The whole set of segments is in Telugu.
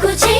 ఎదుగుదలకు చేయందించిన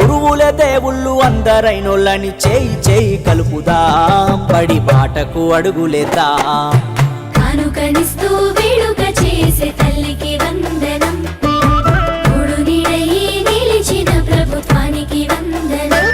గురువుల దేవుళ్ళు అందరైనోళ్ళని చేయి చేయి కలుపుదాం. పడి బాటకు అడుగులేద్దాం. కానుకనిస్తూ వేడుక చేసే తల్లికి వందనం. నిలిచిన ప్రభుత్వానికి వందనం.